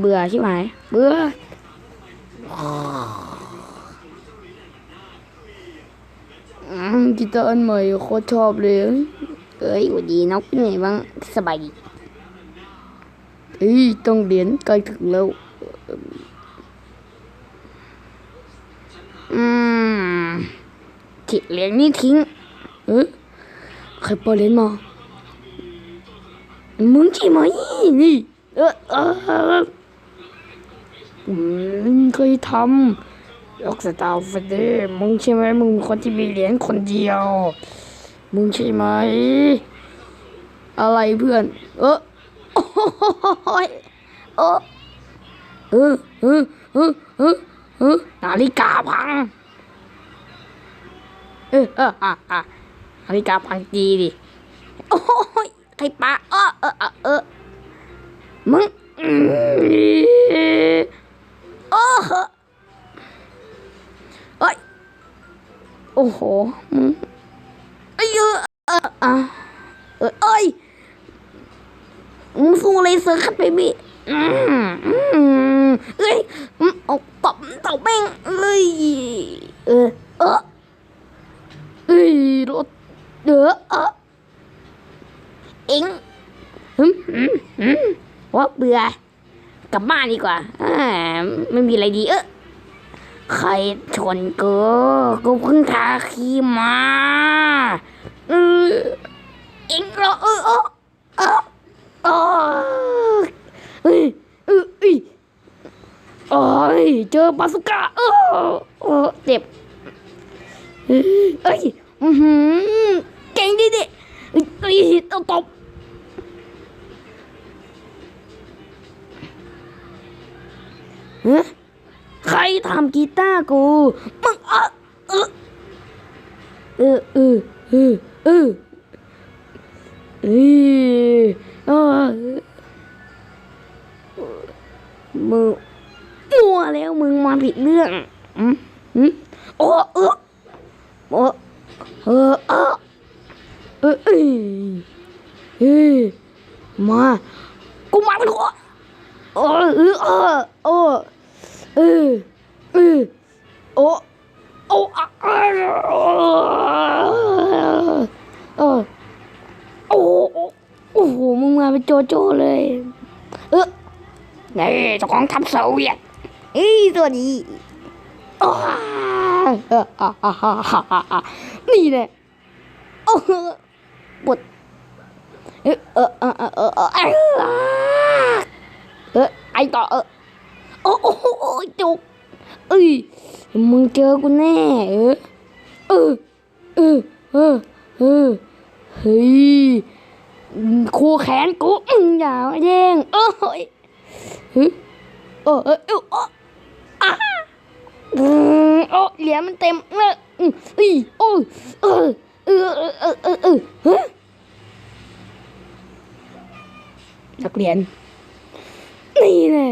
เบื่อใช่ไหมเบื่อกีตาร์อันใหม่โคตรชอบเลยเอ้ยวัดดีน้องเป็นไงบ้างสบายดีเอ้ยต้องเรียนใกล้ถึงแล้วอืมที่เลี้ยงนี่ทิ้งเอ๊ะใครปล่อยเล่นมามึงใช่ไหมนี่เออ เอออืมเคยทำยกสตาร์ฟเดมึงใช่ไหมมึงคนที่มีเหรียญคนเดียว มึงใช่ไหม อะไรเพื่อน เออโอ้ยเออเออเออเออเออเออนาฬิกาพัง เออเอออะอะนาฬิกาพังดีดิ โอ้ยใครปาเออเออเออมึง โอ้โหเอ้ยโอ้โหมึงเอ้ยเออเอออะเออเอ้ยมึงสู้เลเซอร์ครับเบบี้อืมอืมเอ้ยอืมเอาตบตบแม่งเอ้ยเออเออเอ้ยรถเด้อเออเอ็งฮึมฮึมฮึมว่าเบื่อ กลับบ้านดีกว่าอไม่มีอะไรดีเออใครชนกูกูเพิ่งทาครีมมาเออเอ็งเหรอเออเออเออเออเอ้ยเออเอ้ยโอ้ยเจอบาสุก้าเออเออเจ็บเอ้ยอือหือเก่งดิดิเอ้ยต้องตบ ทำกีตาร์กู มึงเออเออเออเออเออเออเออมึงมัวแล้วมึงมาผิดเรื่องอืมอืมโอเออเออเออเออเออเออมากูมาเป็นหัโอ้เออเออเออ โอ้โหมึงมาเป็นโจโจเลย เออนี่เจ้าของทัพโซเวียอีตัวนี้นี่แหละโอ้ปวดเออเออเออเออเออเออไอต่อเออโอ้โอ้จุกเอ้ยมึงเจอกูแน่เออเออเออเออเฮ้ย คู่แขนกูมึงอย่าแย่งเออเฮ้ยเฮ้ยเออเออเอออะอืมโอ้เหรียญมันเต็มเอออีโอ้เออเออเออเออเออเออฮะนักเรียนนี่แหละ